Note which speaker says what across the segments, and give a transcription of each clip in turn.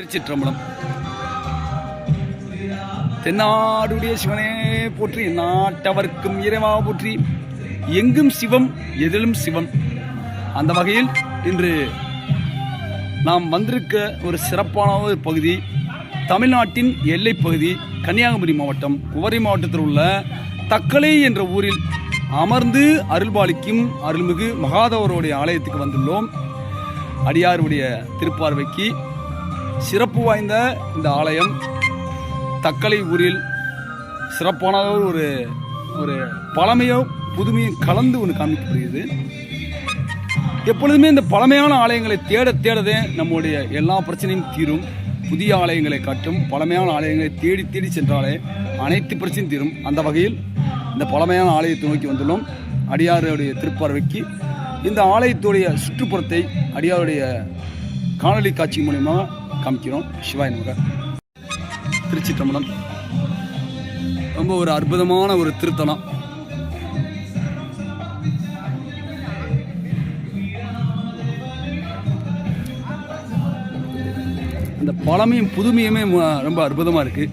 Speaker 1: திருச்சிற்றம்பலம். தென்னாடுடைய சிவனே போற்றி நாட்டவர்க்கும் இறைவா போற்றி. எங்கும் சிவம் எதிலும் சிவம். அந்த வகையில் இன்று நாம் வந்திருக்க ஒரு சிறப்பான ஒரு பகுதி தமிழ்நாட்டின் எல்லைப் பகுதி கன்னியாகுமரி மாவட்டம் குவரி மாவட்டத்தில் உள்ள தக்கலை என்ற ஊரில் அமர்ந்து அருள்பாலிக்கும் அருள்மிகு மகாதவருடைய ஆலயத்துக்கு வந்துள்ளோம். அடியாருடைய திருப்பார்வைக்கு சிறப்பு வாய்ந்த இந்த ஆலயம் தக்கலை ஊரில் சிறப்பான ஒரு ஒரு பழமையோ புதுமையும் கலந்து ஒன்று காமிக்கப்படுகிறது. எப்பொழுதுமே இந்த பழமையான ஆலயங்களை தேட தேடதே நம்முடைய எல்லா பிரச்சனையும் தீரும். புதிய ஆலயங்களை காட்டும் பழமையான ஆலயங்களை தேடி தேடி சென்றாலே அனைத்து பிரச்சனையும் தீரும். அந்த வகையில் இந்த பழமையான ஆலயத்தை நோக்கி வந்துள்ளோம். அடியாருடைய திருப்பார்வைக்கு இந்த ஆலயத்துடைய சுற்றுப்புறத்தை அடியாருடைய காணொளி காட்சி மூலிமா காமிக்கிறோம். சிவாய் நமக. திருச்சி தமிழம் ரொம்ப ஒரு அற்புதமான ஒரு திருத்தலம். இந்த பழமையும் புதுமையுமே ரொம்ப அற்புதமாக இருக்குது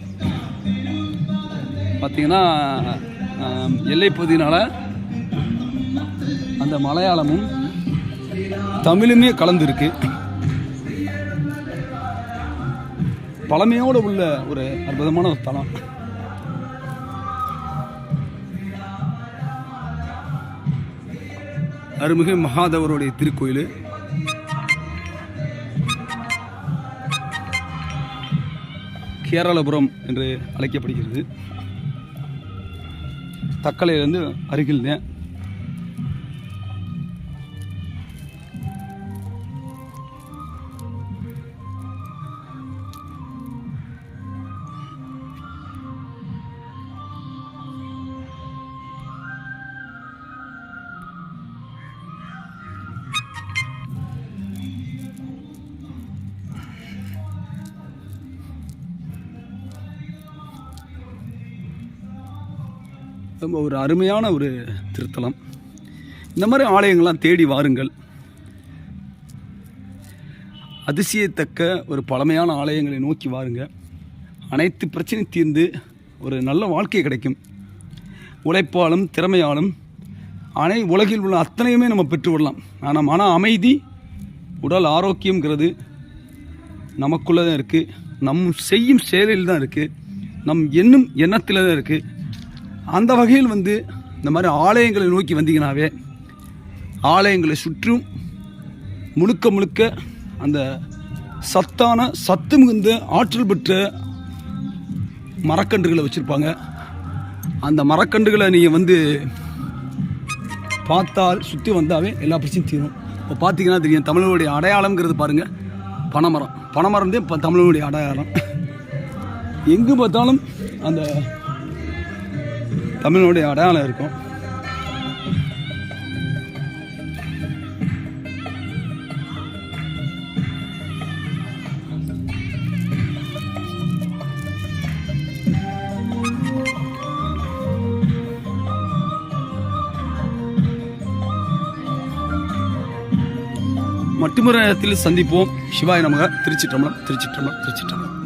Speaker 1: பார்த்தீங்கன்னா எல்லை எல்லைப் பகுதியினால அந்த மலையாளமும் தமிழுமே கலந்துருக்கு. பழமையோடு உள்ள ஒரு அற்புதமான ஒரு தலம். அருமிகு மகாதேவருடைய திருக்கோயில். கேரளபுரம் என்று அழைக்கப்படுகிறது. தக்கலையிலேருந்து அருகில் ரொம்ப ஒரு அருமையான ஒரு திருத்தலம். இந்த மாதிரி ஆலயங்கள்லாம் தேடி வாருங்கள். அதிசயத்தக்க ஒரு பழமையான ஆலயங்களை நோக்கி வாருங்க. அனைத்து பிரச்சனையும் தீர்ந்து ஒரு நல்ல வாழ்க்கை கிடைக்கும். உழைப்பாலும் திறமையாலும் அனை உலகில் உள்ள அத்தனையுமே நம்ம பெற்றுவிடலாம். ஆனால் மன அமைதி உடல் ஆரோக்கியங்கிறது நமக்குள்ளே தான் இருக்குது நம் செய்யும் செயலில் தான் இருக்குது நம் எண்ணும் எண்ணத்தில் தான் இருக்குது அந்த வகையில் வந்து இந்த மாதிரி ஆலயங்களை நோக்கி வந்தீங்கனாவே ஆலயங்களை சுற்றும் முழுக்க முழுக்க அந்த சத்தான சத்து மிகுந்த ஆற்றல் பெற்ற மரக்கன்றுகளை வச்சுருப்பாங்க. அந்த மரக்கன்றுகளை நீங்கள் வந்து பார்த்தால் சுற்றி வந்தாவே எல்லா பிரச்சனையும் தீரும். இப்போ பார்த்தீங்கன்னா தெரியும் தமிழனுடைய அடையாளம்ங்கிறது பாருங்கள் பனைமரம். பனைமரம் தான் இப்போ தமிழனுடைய அடையாளம். எங்கு பார்த்தாலும் அந்த தமிழனுடைய அடையாளம் இருக்கும். மட்டுமுறையத்தில் சந்திப்போம். சிவாய் நமக. திருச்சிற்றம்பலம் திருச்சிற்றம்பலம் திருச்சிற்றம்பலம்.